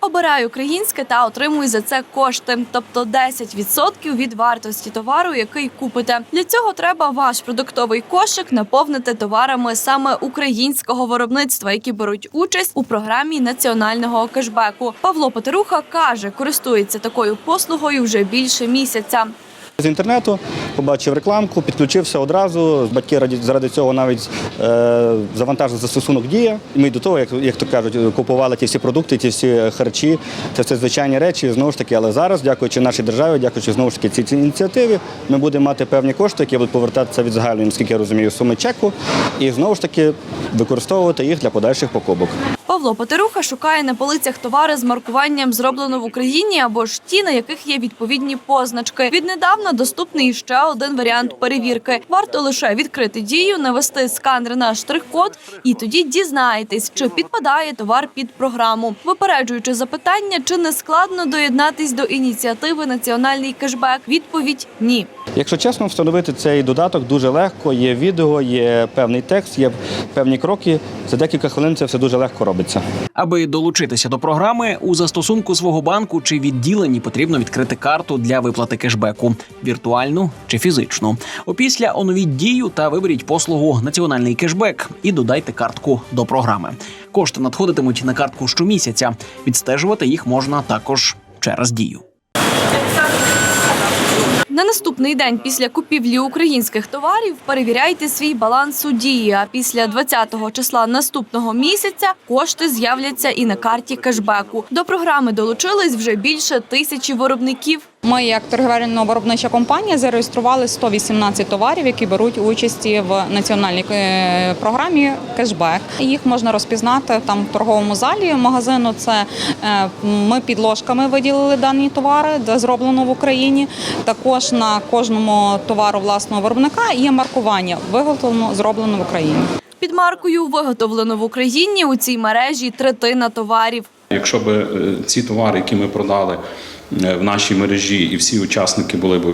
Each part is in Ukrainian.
Обирай українське та отримуй за це кошти, тобто 10% від вартості товару, який купите. Для цього треба ваш продуктовий кошик наповнити товарами саме українського виробництва, які беруть участь у програмі національного кешбеку. Павло Петеруха каже, користується такою послугою вже більше місяця. З інтернету побачив рекламку, підключився одразу. Батьки раді заради цього навіть е, завантажили застосунок дія. Ми до того, як, як то кажуть, купували ті всі продукти, ті всі харчі. Це все звичайні речі. Знову ж таки, але зараз, дякуючи нашій державі, дякуючи знову ж таки цій, ініціативі, ми будемо мати певні кошти, які будуть повертатися від загальної, наскільки я розумію, суми чеку, і знову ж таки використовувати їх для подальших покупок. Павло Петеруха шукає на полицях товари з маркуванням зроблено в Україні або ж ті, на яких є відповідні позначки. Віднедавна доступний ще один варіант перевірки. Варто лише відкрити дію, навести сканер на штрих-код, і тоді дізнаєтесь, чи підпадає товар під програму. Випереджуючи запитання, чи не складно доєднатись до ініціативи Національний кешбек. Відповідь ні. Якщо чесно, встановити цей додаток дуже легко. Є відео, є певний текст, є певні кроки. За декілька хвилин це все дуже легко робиться. Аби долучитися до програми, у застосунку свого банку чи відділенні потрібно відкрити карту для виплати кешбеку віртуальну чи фізичну. Опісля оновіть дію та виберіть послугу Національний кешбек і додайте картку до програми. Кошти надходитимуть на картку щомісяця. Відстежувати їх можна також через дію. На наступний день після купівлі українських товарів перевіряйте свій баланс у дії. А після 20-го числа наступного місяця кошти з'являться і на карті кешбеку. До програми долучились вже більше тисячі виробників. Ми, як торгівельно-виробнича компанія, зареєстрували 118 товарів, які беруть участі в національній е, програмі кешбек. Їх можна розпізнати там в торговому залі магазину. Це е, ми під ложками виділили дані товари, де зроблено в Україні. Також на кожному товару власного виробника є маркування виготовлено зроблено в Україні. Під маркою виготовлено в Україні у цій мережі третина товарів. Якщо б е, ці товари, які ми продали в нашій мережі, і всі учасники були б е,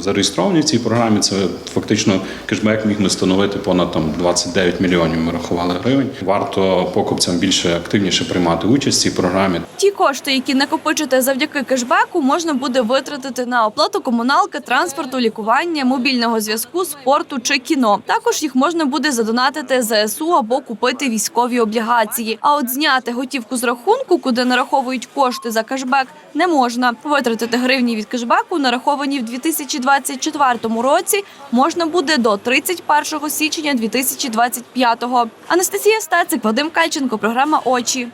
зареєстровані в цій програмі, це фактично кешбек міг би становити понад там 29 мільйонів. Ми рахували гривень. Варто покупцям більше активніше приймати участь в цій програмі. Ті кошти, які накопичите завдяки кешбеку, можна буде витратити на оплату комуналки, транспорту, лікування, мобільного зв'язку, спорту чи кіно. Також їх можна буде задонатити ЗСУ або купити військові облігації. А от зняти готівку з рахунку, куди нараховують кошти за кешбек, не можна. Витратити гривні від кешбеку, нараховані в 2024 році, можна буде до 31 січня 2025-го. Анастасія Стацик, Вадим Кальченко, програма Очі.